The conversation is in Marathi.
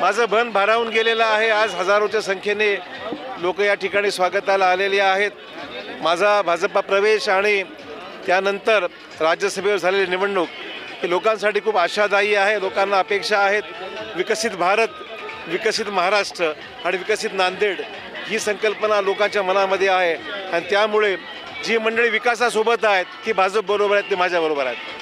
माझं बन भारावून गेलेलं आहे. आज हजारोच्या संख्येने लोक या ठिकाणी स्वागताला आलेले आहेत. माझा भाजपा प्रवेश आणि त्यानंतर राज्यसभेवर झालेली निवडणूक ही लोकांसाठी खूप आशादायी आहे लोकांना अपेक्षा आहेत. विकसित भारत विकसित महाराष्ट्र आणि विकसित नांदेड ही संकल्पना लोकांच्या मनामध्ये आहे. आणि त्यामुळे जी मंडळी विकासासोबत आहेत ती भाजप बरोबर आहेत ती माझ्याबरोबर आहेत.